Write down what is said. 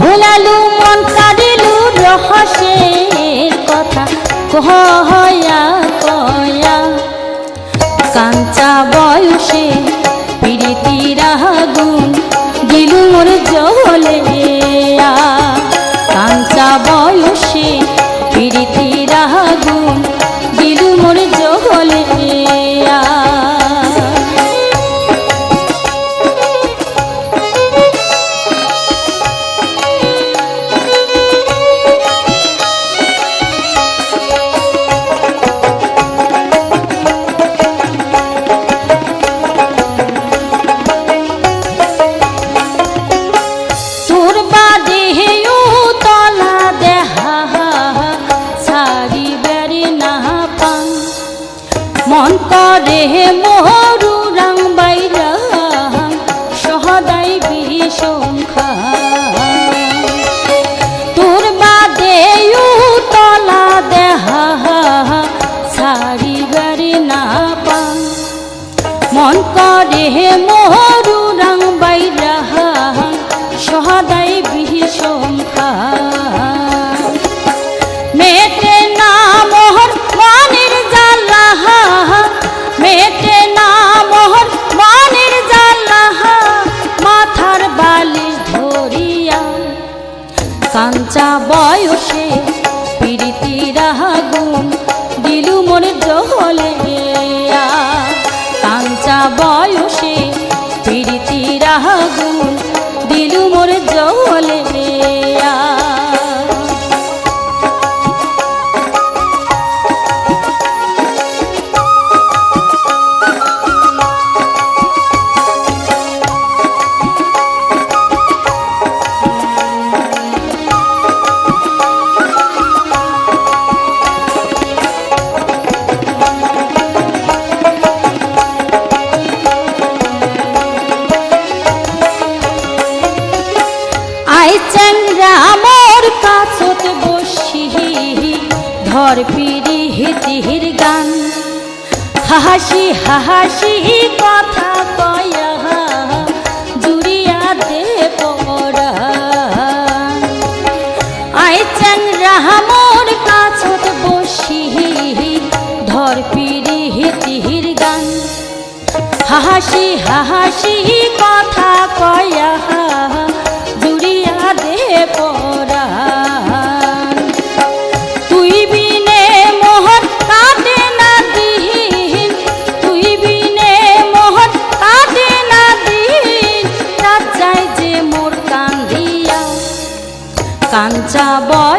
ভুলালু মন কারিলু রহস্যের কথা। কয়া কয়া কাঞ্চা করে মোহরু রং বাইরাং, সহদাই বিষংখা তোর বাদে তলা দেহা সারি বেড়ে না পান মন করে মোহরু কাঞ্চা বয়সে প্রীতির আগুন দিলু মনে জহলে কাঞ্চা বয়সে প্রীতির আগুন দিলু মোর জহলে চ্যাংরা কাছত বসি ধর পিরি হিতির গান। হাসি হাসি কথা কয়া, জুড়িয়া দে পড়া আই চ্যাংরা মোর কাছত বসি ধর পিরি হিতির গান। হাসি হাসি কথা কয়া যায়